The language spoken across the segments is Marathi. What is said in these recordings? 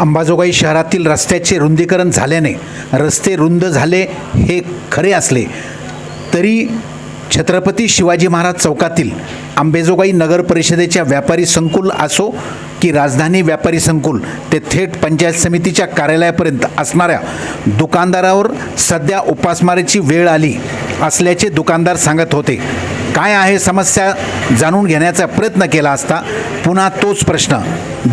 अंबाजोगाई शहरातील रस्त्याचे रुंदीकरण झाल्याने रस्ते रुंद झाले हे खरे असले तरी छत्रपती शिवाजी महाराज चौकातील आंबेजोगाई नगर परिषदेच्या व्यापारी संकुल असो की राजधानी व्यापारी संकुल ते थेट पंचायत समितीच्या कार्यालयापर्यंत असणाऱ्या दुकानदारावर सध्या उपासमारीची वेळ आली. असल्याचे दुकानदार सांगत होते. काय आहे समस्या? जाणून घेण्याचा प्रयत्न केला असता पुन्हा तोच प्रश्न.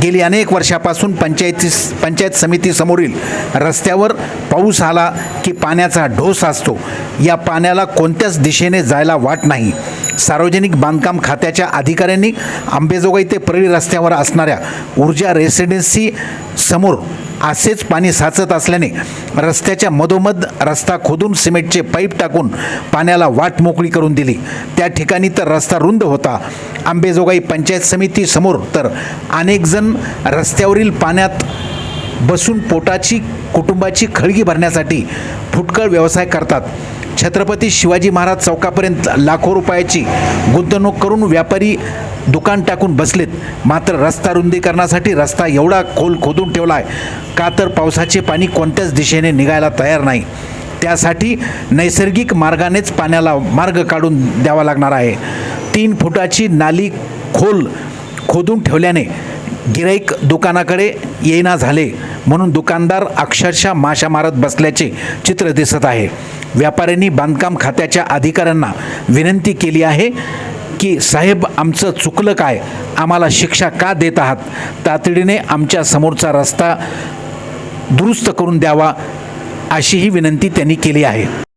गेली अनेक वर्षापासून पंचायती पंचायत समितीसमोरील रस्त्यावर पाऊस आला की पाण्याचा ढोस असतो. या पाण्याला कोणत्याच दिशेने जायला वाट नाही. सार्वजनिक बांधकाम खात्याच्या अधिकाऱ्यांनी आंबेजोगाई ते परळी रस्त्यावर असणाऱ्या ऊर्जा रेसिडेन्सी समोर असेच पाणी साचत असल्याने रस्त्याच्या मधोमध रस्ता खोदून सिमेंटचे पाईप टाकून पाण्याला वाट मोकळी करून दिली. त्या ठिकाणी तर रस्ता रुंद होता. आंबेजोगाई पंचायत समिती समोर तर अनेक जण रस्त्यावरील पाण्यात बसून पोटाची कुटुंबाची खळगी भरण्यासाठी फुटकळ व्यवसाय करतात. छत्रपती शिवाजी महाराज चौकापर्यंत लाखो रुपयाची गुंतवणूक करून व्यापारी दुकान टाकून बसलेत. मात्र रस्ता रुंदीकरणासाठी रस्ता एवढा खोल खोदून ठेवला आहे का तर पावसाचे पाणी कोणत्याच दिशेने निघायला तयार नाही. त्यासाठी नैसर्गिक मार्गानेच पाण्याला मार्ग काढून द्यावा लागणार आहे. तीन फुटाची नाली खोल खोदून ठेवल्याने गिराईक दुकानाकडे येईना झाले. म्हणून दुकानदार अक्षरशः माशा मारत बसल्याचे चित्र दिसत आहे. व्यापाऱ्यांनी बांधकाम खात्याच्या अधिकाऱ्यांना विनंती केली आहे की साहेब आमचं चुकलं काय? आम्हाला शिक्षा का देत आहात? तातडीने आमच्या समोरचा रस्ता दुरुस्त करून द्यावा अशीही विनंती त्यांनी केली आहे.